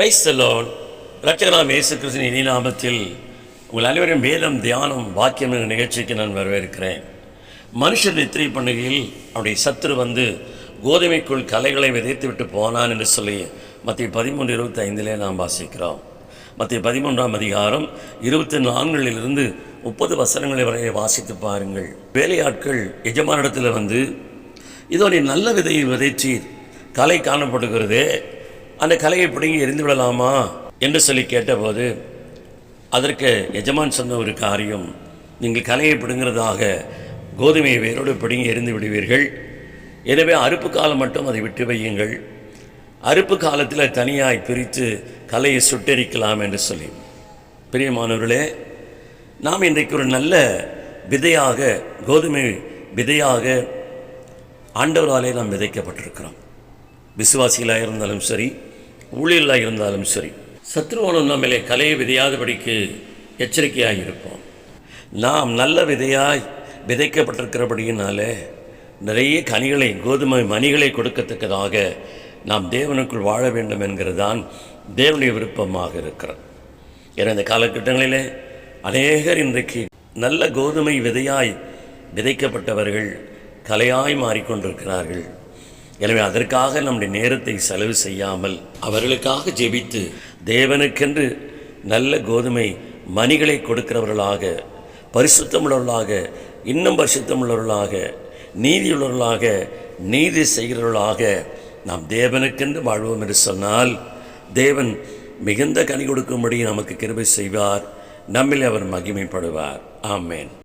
Price தலோன் ரட்சகராம் இயேசு கிருஷ்ணன் இனிநாமத்தில் உங்கள் அனைவரும் வேதம் தியானம் வாக்கியம் என்ற நிகழ்ச்சிக்கு நான் வரவேற்கிறேன். மனுஷர் நித்திரை பண்ணுகையில் அவருடைய சத்துரு வந்து கோதுமைக்குள் கலைகளை விதைத்து விட்டு போனான் என்று சொல்லி மத்திய பதிமூன்று இருபத்தி ஐந்திலே நாம் வாசிக்கிறோம். மத்திய பதிமூன்றாம் அதிகாரம் இருபத்தி நான்கிலிருந்து முப்பது வசனங்களை வரை வாசித்து பாருங்கள். வேலையாட்கள் எஜமானிடத்தில் வந்து இதோ நீ நல்ல விதையை விதைச்சீர் கலை காணப்படுகிறதே. அந்த கலையை பிடுங்கி எரிந்து விடலாமா என்று சொல்லி கேட்டபோது அதற்கு எஜமான் சொன்ன ஒரு காரியம் நீங்கள் கலையை பிடுங்கிறதாக கோதுமையை வேரோடு பிடுங்கி எரிந்து விடுவீர்கள். எனவே அறுப்பு காலம் மட்டும் அதை விட்டு வையுங்கள். அறுப்பு காலத்தில் தனியாய் பிரித்து கலையை சுட்டெரிக்கலாம் என்று சொல்லி. பிரியமானவர்களே நாம் இன்றைக்கு ஒரு நல்ல விதையாக கோதுமை விதையாக ஆண்டவராலே நாம் விதைக்கப்பட்டிருக்கிறோம். விசுவாசிகளாக இருந்தாலும் சரி ஊழியலாக இருந்தாலும் சரி சத்ருவனும் நம்மளே கலையை விதையாதபடிக்கு எச்சரிக்கையாக இருப்போம் நாம் நல்ல விதையாய் விதைக்கப்பட்டிருக்கிறபடியினாலே நிறைய கனிகளை கோதுமை மணிகளை கொடுக்கத்தக்கதாக நாம் தேவனுக்குள் வாழ வேண்டும் என்கிறதான் தேவனுடைய விருப்பமாக இருக்கிறது. ஏன்னா இந்த காலகட்டங்களிலே அநேகர் இன்றைக்கு நல்ல கோதுமை விதையாய் விதைக்கப்பட்டவர்கள் கலையாய் மாறிக்கொண்டிருக்கிறார்கள். எனவே அதற்காக நம்முடைய நேரத்தை செலவு செய்யாமல் அவர்களுக்காக ஜெபித்து தேவனுக்கென்று நல்ல கோதுமை மணிகளை கொடுக்கிறவர்களாக பரிசுத்தமுள்ளவர்களாக இன்னும் பரிசுத்தமுள்ளவர்களாக நீதியுள்ளவர்களாக நீதி செய்கிறவர்களாக நாம் தேவனுக்கென்று வாழ்வோம் என்று சொன்னால் தேவன் மிகுந்த கனி கொடுக்கும்படி நமக்கு கிருபை செய்வார் நம்மில் அவர் மகிமைப்படுவார். ஆமேன்.